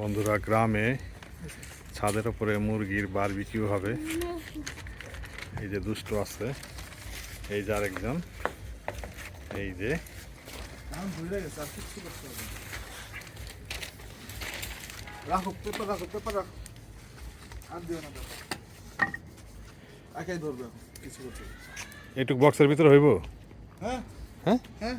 বন্ধুরা গ্রামে ছাদের ওপরে মুরগির বারবিকিউ হবে। এই যে দুষ্ট আছে এই যে আরেকজন এই যে এখন ভুলে গেছে আর কিচ্ছু করতে হবে না। রাখো পেপার রাখো পেপার রাখো আর দিও না একাই ধরবে কিছু করতে হবে। এইটুক বক্সের ভিতরে হইব? হ্যাঁ? হ্যাঁ? হ্যাঁ?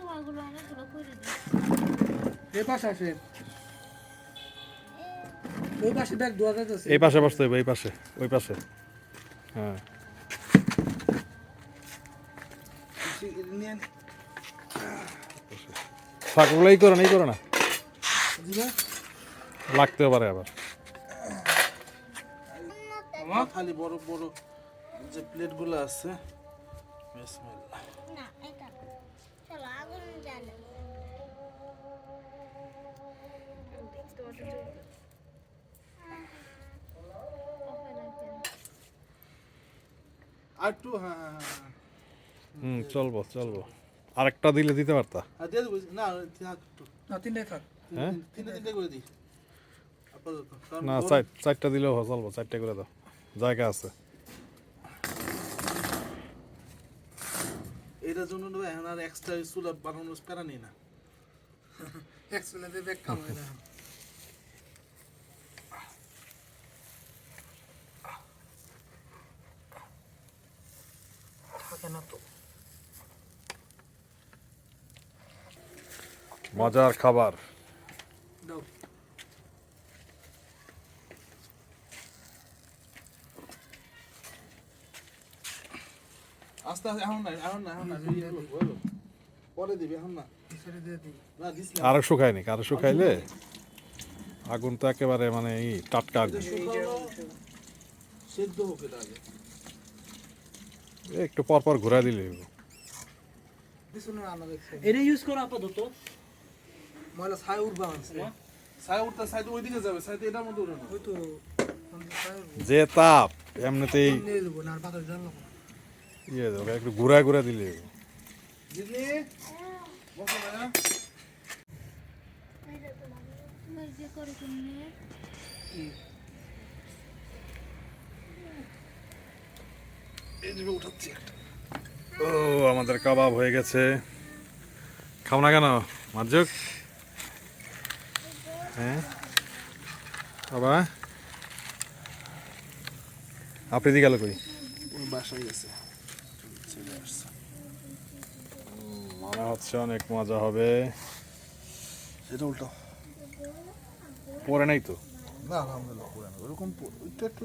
তোমারগুলো অনেকগুলো করে দিই। এই পাশে বসতে হইব এই পাশে ওই পাশে। হ্যাঁ। নে। থাক করো না এই করো না দিবা? লাগতেও পারে আবার খালি বড় বড় যে প্লেটগুলো আছে বিসমিল্লাহ। না এটা চলো আগুন জ্বালে আর একটু হ্যাঁ হ্যাঁ হ্যাঁ, হ্যাঁ হুম চলবো চলবো। আরেকটা দিলে দিতে পারতা? না হ্যাঁ? চারটা দিলেও হয়, চলবো চারটা করে দাও। জায়গা আছে। এটার জন্য এখন আর এক্সট্রা চুলা বানানোর প্যারা নেই না। একসঙ্গে ব্যাগ কাম হয় না মজার খাবার। আস্তে আস্তে এখন না এখন না এখন না। পরে দিবি এখন না। না না। আরও শুকায়নি আরও শুকাইলে আগুন তো একেবারে মানে এই টাটকা আগুন সেদ্ধ হোক এটা আগে। একটু পর পর ঘুরা দিলে এটা ইউজ করো আপাতত। ময়লা উঠবা আছে সাই উঠতে সাইতে ওইদিকে যাবে সাইতে এটার মধ্যে উঠে ওই তো যে তাপ এমনিতেই ইয়ে দেবো একটু ঘুরা ঘুরা দিলে ও আমাদের কাবাব হয়ে গেছে। খাও না কেন মার্জক হ্যাঁ? বাবা? আপনি দি গেল কই বাসায় গেছে। মনে হচ্ছে অনেক মজা হবে। এটা উল্টো। পরে নাই তো? না আলহামদুলিল্লাহ পরে না ওরকম ওইটা একটু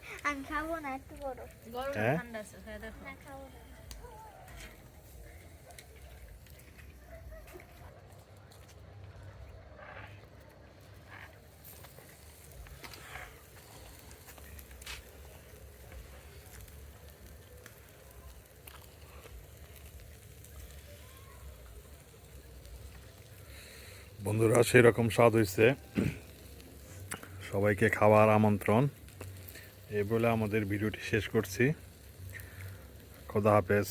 হ্যাঁ? বন্ধুরা সেরকম স্বাদ হয়েছে সবাইকে খাবার আমন্ত্রণ। এই বলে আমাদের ভিডিওটি শেষ করছি। খোদা হাফেজ।